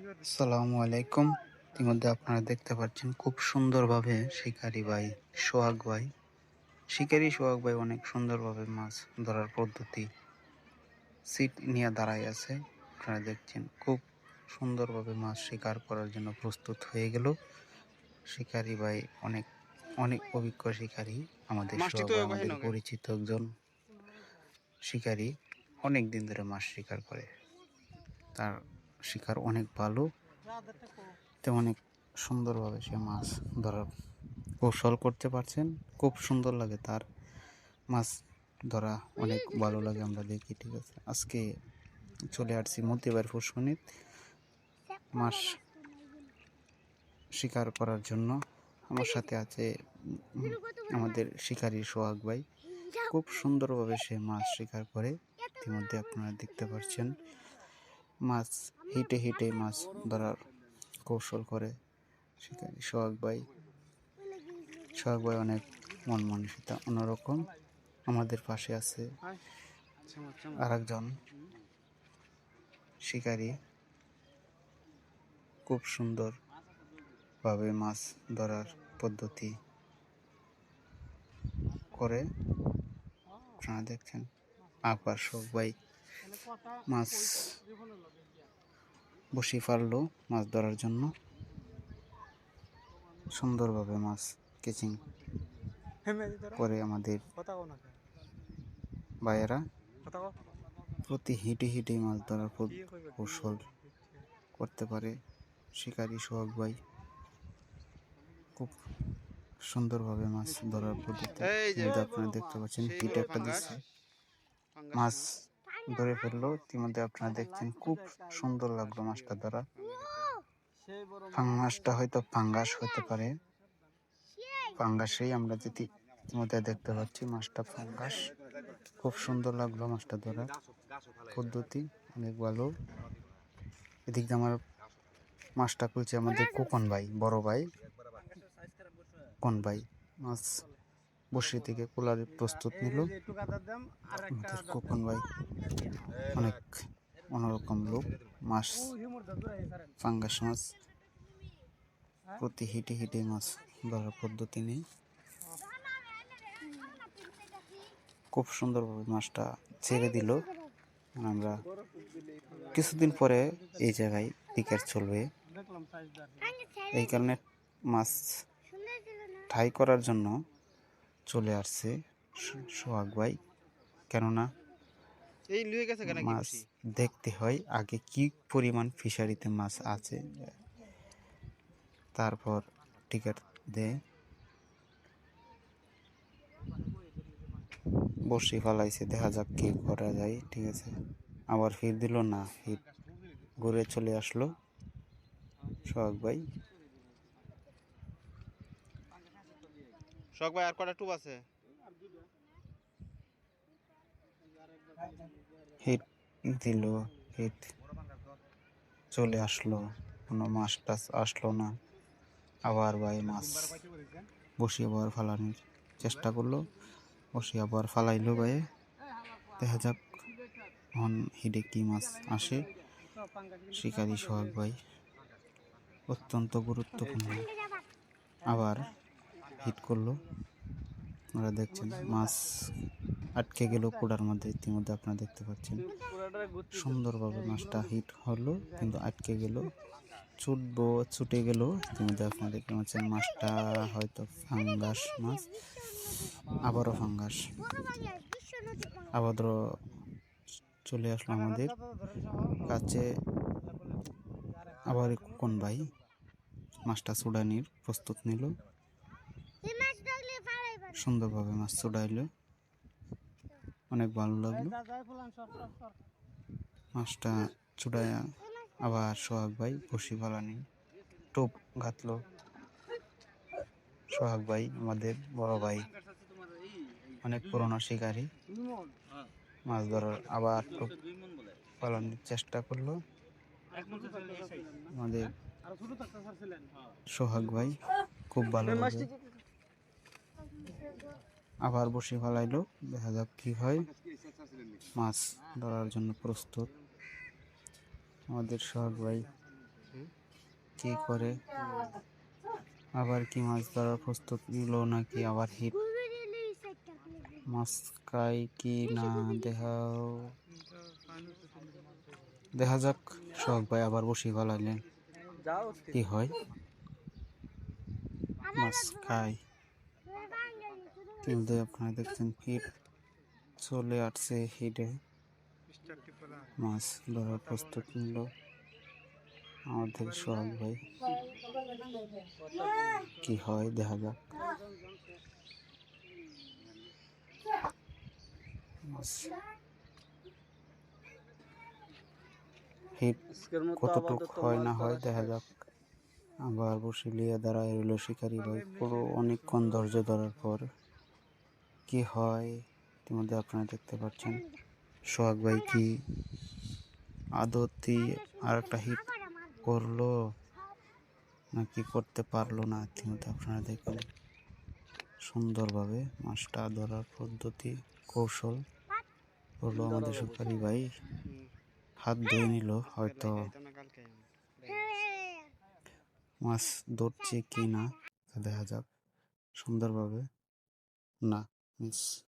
আসসালামু আলাইকুম। ইতিমধ্যে আপনারা দেখতে পাচ্ছেন খুব সুন্দরভাবে শিকারি ভাই সোহাগ ভাই। শিকারি সোহাগ ভাই অনেক সুন্দরভাবে মাছ ধরার পদ্ধতি সিট নিয়ে দাঁড়ায় আছে। আপনারা দেখছেন খুব সুন্দরভাবে মাছ শিকার করার জন্য প্রস্তুত হয়ে গেল। শিকারি ভাই অনেক অনেক অভিজ্ঞ শিকারী। আমাদের আমাদের পরিচিত একজন শিকারী। অনেক দিন ধরে মাছ শিকার করে। তার শিকার অনেক ভালো। তে অনেক সুন্দরভাবে সে মাছ ধরার কৌশল করতে পারছেন। খুব সুন্দর লাগে তার মাছ ধরা, অনেক ভালো লাগে আমরা দেখি, ঠিক আছে। আজকে চলে আসছি মতিবার ফুসকুনিত মাছ শিকার করার জন্য। আমার সাথে আছে আমাদের শিকারী সোহাগ ভাই। খুব সুন্দরভাবে সে মাছ শিকার করে। ইতিমধ্যে আপনারা দেখতে পাচ্ছেন মাছ হিটে হিটে মাছ ধরার কৌশল করে শিকারী সোহাগ ভাই সোহাগ ভাই অনেক মন মানসিকতা অন্যরকম আমাদের পাশে আছে আর একজন শিকারী। খুব সুন্দর ভাবে মাছ ধরার পদ্ধতি করে। আপনারা দেখছেন আপার শোক ভাই মাছ বসি পারল মাছ ধরার জন্য। সুন্দরভাবে মাছ কেচিং করে আমাদের ভাইয়েরা। প্রতি হিটে হিটে মাছ ধরার খুব কৌশল করতে পারে শিকারী সোহাগ ভাই। খুব সুন্দরভাবে মাছ ধরার পদ্ধতি। আপনারা দেখতে পাচ্ছেন হিট একটা দিচ্ছে। মাছ ধরে ফেলল। ইতিমধ্যে আপনারা দেখছেন খুব সুন্দর লাগল মাছটা ধরা ফাঙ্গাসটা হয়তো ফাঙ্গাস হতে পারে। ফাঙ্গাসেই আমরা যদি ইতিমধ্যে দেখতে পাচ্ছি মাছটা ফাঙ্গাস। খুব সুন্দর লাগল মাছটা ধরার পদ্ধতি অনেক ভালো। এদিক দিয়ে আমার মাছটা খুলছে আমাদের কোকন ভাই বড় ভাই। কোন ভাই মাছ বসে থেকে কুলার প্রস্তুত নিল। আমাদের কোকন ভাই অনেক অন্যরকম লোক মাছ ফাঙ্গাস মাছ প্রতি হিটে হিটে মাছ ধরার পদ্ধতি নেই। খুব সুন্দরভাবে মাছটা ছেড়ে দিল। আমরা কিছুদিন পরে এই জায়গায় টিকার চলবে। এই কারণে মাছ ঠাই করার জন্য চলে আসছে সোহাগ ভাই। কেননা মাছ দেখতে হয় আগে কি পরিমাণ ফিশারিতে মাছ আছে। তারপর টিকিট দেয় বসি ফালাইছে দেখা যাক কি করা যায় ঠিক আছে। আবার ফির দিল না হিট ঘুরে চলে আসলো সোহাগ ভাই। শখ ভাই, আর কটা টুব আছে? হিট দিল, হিট চলে আসলো। কোনো মাছ টাছ আসলো না। আবার ভাই মাছ বসে আবার ফালানোর চেষ্টা করল। বসে আবার ফালাইলো ভাই। দেখা যাক এখন হিডে কি মাছ আসে। শিকারি সোহাগ ভাই। অত্যন্ত গুরুত্বপূর্ণ। আবার হিট করল। আপনারা দেখছেন মাছ আটকে গেল কুড়ার মধ্যে, ইতিমধ্যে আপনারা দেখতে পাচ্ছেন। সুন্দরভাবে মাছটা হিট হলো, কিন্তু আটকে গেল। ছুটবো, ছুটে গেল। ইতিমধ্যে আপনারা দেখতে পাচ্ছেন মাছটা হয়তো ফাঙ্গাস মাছ, আবারও ফাঙ্গাস। আবারও চলে আসলো আমাদের কাছে। আবার কোন ভাই মাছটা চুড়ানির প্রস্তুত নিল। সুন্দরভাবে মাছ চুড়াইলো অনেক ভালো লাগল। মাছটা চুড়াইয়া আবার সোহাগ ভাই বসি ফালানি। টোপ ঘাতলো সোহাগ ভাই, আমাদের বড় ভাই। অনেক পুরনো শিকারী। মাছ ধরার আবার টোপ ফালানোর চেষ্টা করল। আমাদের সোহাগ ভাই, খুব ভালো আবার বসে ফেলাইলো। দেখা যাক কি হয়। মাছ ধরার জন্য প্রস্তুত। আমাদের সোহাগ ভাই কি করে? আবার কি মাছ ধরার প্রস্তুত নিল নাকি আবার হিট? মাছ খায় কি না দেখাও। দেখা যাক। শখ ভাই আবার বসি গলাইলেন কি হয়? মাছ খায় কিন্তু আপনারা দেখছেন হিট চলে আসছে হিটে। মাছ ধরার প্রস্তুত নিল আমাদের সোহাগ ভাই। কি হয়, দেখা যাক। হিট কতটুক হয় না হয়, দেখা যাক। আবার বসে লিয়ে দাঁড়ায় রইল শিকারি ভাই। পুরো অনেকক্ষণ ধৈর্য ধরার পর কি হয়? ইতিমধ্যে আপনারা দেখতে পাচ্ছেন, সোহাগ ভাই কি আদতি আর একটা হিট করল নাকি করতে পারল না? ইতিমধ্যে আপনারা দেখুন, সুন্দরভাবে মাছটা ধরার পদ্ধতি, কৌশল করল আমাদের সুপারি ভাই। হাত ধুয়ে নিল হয়তো। মাছ ধরছে কি না দেখা যাক। সুন্দরভাবে না It's